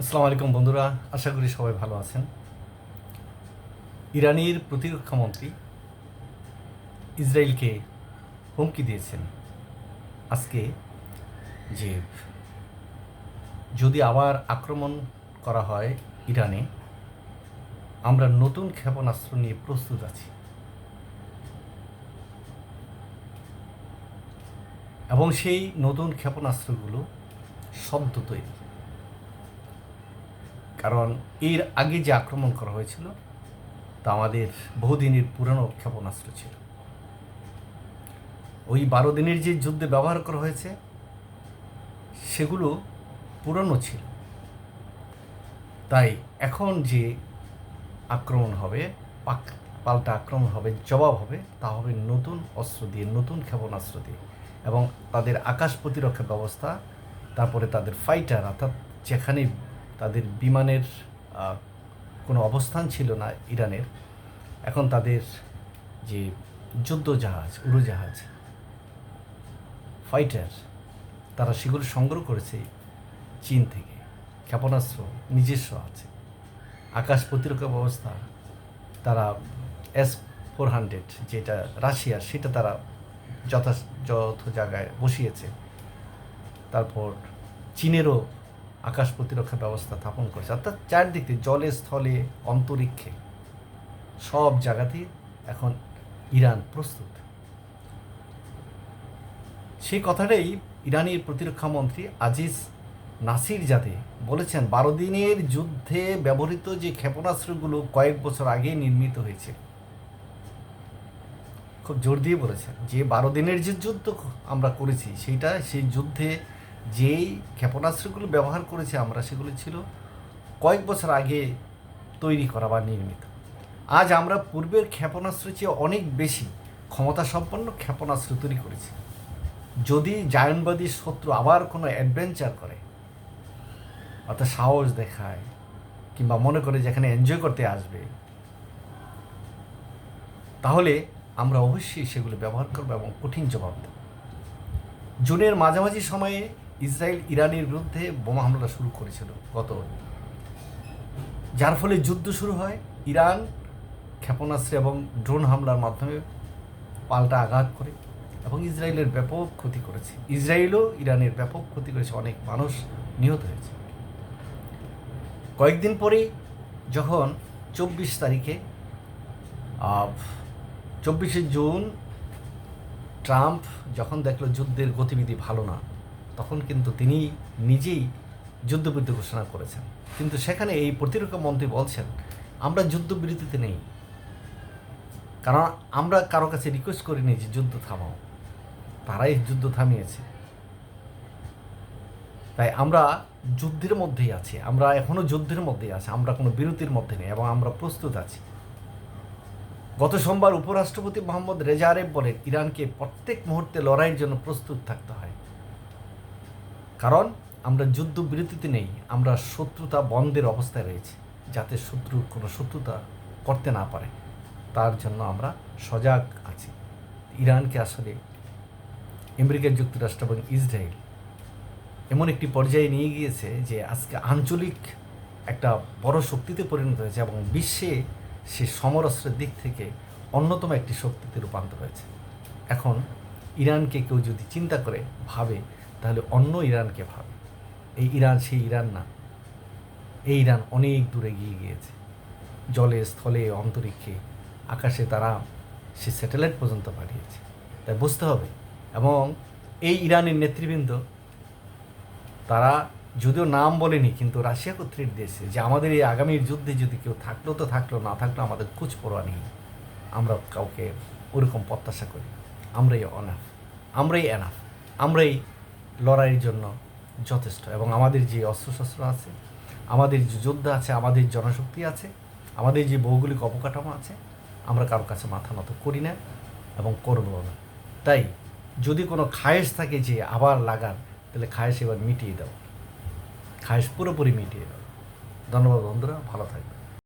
আসসালামু আলাইকুম বন্ধুরা, আশা করি সবাই ভালো আছেন। ইরানের প্রতিরক্ষা মন্ত্রী ইসরায়েলকে হুমকি দিয়েছেন। আজকে যে যদি আবার আক্রমণ করা হয় ইরানে, আমরা নতুন ক্ষেপণাস্ত্র নিয়ে প্রস্তুত আছি। এবং সেই নতুন ক্ষেপণাস্ত্রগুলো সদ্য তৈরি। কারণ এর আগে যে আক্রমণ করা হয়েছিল, তা আমাদের বহুদিনের পুরনো ক্ষেপণাস্ত্র ছিল। ওই বারো দিনের যে যুদ্ধে ব্যবহার করা হয়েছে, সেগুলো পুরনো ছিল। তাই এখন যে আক্রমণ হবে, পাক, পাল্টা আক্রমণ হবে, জবাব হবে, তা হবে নতুন অস্ত্র দিয়ে, নতুন ক্ষেপণাস্ত্র দিয়ে। এবং তাদের আকাশ প্রতিরক্ষা ব্যবস্থা, তারপরে তাদের ফাইটার অর্থাৎ যেখানে তাদের বিমানের কোনো অবস্থান ছিল না ইরানের। এখন তাদের যে যুদ্ধ জাহাজ উড়োজাহাজ ফাইটার তারা সেগুলো সংগ্রহ করেছে চীন থেকে। ক্ষেপণাস্ত্র নিজস্ব আছে। আকাশ প্রতিরক্ষা ব্যবস্থা, তারা এস ফোর হান্ড্রেড যেটা রাশিয়ার সেটা তারা যথাযথ জায়গায় বসিয়েছে। তারপর চীনেরও আকাশ প্রতিরক্ষা ব্যবস্থা স্থাপন করেছে। অর্থাৎ চারদিকে জলে স্থলে, অন্তরিক্ষে সব জায়গাতেই এখন ইরান প্রস্তুত। সেই কথাটাই ইরানের প্রতিরক্ষা মন্ত্রী আজিজ নাসির জাদে বলেছেন, বারো দিনের যুদ্ধে ব্যবহৃত যে ক্ষেপণাস্ত্রগুলো কয়েক বছর আগে নির্মিত হয়েছে। খুব জোর দিয়ে বলেছেন, যে বারো দিনের যে যুদ্ধ আমরা করেছি, সেইটা সেই যুদ্ধে যেই ক্ষেপণাস্ত্রগুলো ব্যবহার করেছি আমরা, সেগুলো ছিল কয়েক বছর আগে তৈরি করা বা নির্মিত। আজ আমরা পূর্বের ক্ষেপণাস্ত্রের চেয়ে অনেক বেশি ক্ষমতা সম্পন্ন ক্ষেপণাস্ত্র তৈরি করেছি। যদি জায়নবাদী শত্রু আবার কোনো অ্যাডভেঞ্চার করে, অর্থাৎ সাহস দেখায়, কিংবা মনে করে যেখানে এনজয় করতে আসবে, তাহলে আমরা অবশ্যই সেগুলো ব্যবহার করব এবং কঠিন জবাব দেব। জুনের মাঝামাঝি সময়ে ইসরায়েল ইরানের বিরুদ্ধে বোমা হামলা শুরু করেছিল গত যার ফলে যুদ্ধ শুরু হয়। ইরান ক্ষেপণাস্ত্র এবং ড্রোন হামলার মাধ্যমে পাল্টা আঘাত করে এবং ইসরায়েলের ব্যাপক ক্ষতি করেছে। ইসরায়েলও ইরানের ব্যাপক ক্ষতি করেছে, অনেক মানুষ নিহত হয়েছে। কয়েকদিন পরেই যখন চব্বিশ তারিখে চব্বিশে জুন, ট্রাম্প যখন দেখল যুদ্ধের গতিবিধি ভালো না তখন কিন্তু তিনি নিজেই যুদ্ধবিরতি ঘোষণা করেছেন। কিন্তু সেখানে এই প্রতিরক্ষা মন্ত্রী বলছেন, আমরা যুদ্ধবিরতিতে নেই। কারণ আমরা কারও কাছে রিকোয়েস্ট করিনি যে যুদ্ধ থামাও। তারাই যুদ্ধ থামিয়েছে। তাই আমরা যুদ্ধের মধ্যেই আছি। আমরা এখনও যুদ্ধের মধ্যেই আছি। আমরা কোনো বিরতির মধ্যে নেই এবং আমরা প্রস্তুত আছি। গত সোমবার উপরাষ্ট্রপতি মোহাম্মদ রেজা আরেফ বলেন, ইরানকে প্রত্যেক মুহূর্তে লড়াইয়ের জন্য প্রস্তুত থাকতে হয়। কারণ আমরা যুদ্ধ বিরতিতে নেই, আমরা শত্রুতা বন্ধের অবস্থায় রয়েছি, যাতে শত্রু কোনো শত্রুতা করতে না পারে। তার জন্য আমরা সজাগ আছি। ইরানকে আসলে আমেরিকা যুক্তরাষ্ট্র এবং ইসরায়েল এমন একটি পর্যায়ে নিয়ে গিয়েছে যে আজকে আঞ্চলিক একটা বড় শক্তিতে পরিণত হয়েছে এবং বিশ্বে সে সমরাস্ত্রের দিক থেকে অন্যতম একটি শক্তিতে রূপান্তর হয়েছে। এখন ইরানকে কেউ যদি চিন্তা করে, ভাবে তাহলে অন্য ইরানকে ভাবে। এই ইরান সেই ইরান না। এই ইরান অনেক দূরে গিয়ে গিয়েছে। জলে, স্থলে, অন্তরিক্ষে, আকাশে তারা সে স্যাটেলাইট পর্যন্ত পাঠিয়েছে। তাই বুঝতে হবে। এবং এই ইরানের নেতৃবৃন্দ, তারা যদিও নাম বলেনি, কিন্তু রাশিয়া কর্তৃক দেশে যে আমাদের এই আগামীর যুদ্ধে যদি কেউ থাকল তো থাকল, না থাকল আমাদের কুচ পড়া নেই। আমরা কাউকে ওরকম প্রত্যাশা করি আমরাই অনাফ আমরাই এনাফ আমরাই লড়াইয়ের জন্য যথেষ্ট। এবং আমাদের যে অস্ত্রশস্ত্র আছে, আমাদের যে যোদ্ধা আছে, আমাদের জনশক্তি আছে, আমাদের যে ভৌগোলিক অবকাঠামো আছে, আমরা কারোর কাছে মাথা নত করি না এবং করব না। তাই যদি কোনো খায়েশ থাকে যে আবার লাগার তাহলে খায়েশ এবার মিটিয়ে দাও। খায়েশ পুরোপুরি মিটিয়ে দাও। ধন্যবাদ বন্ধুরা, ভালো থাকবে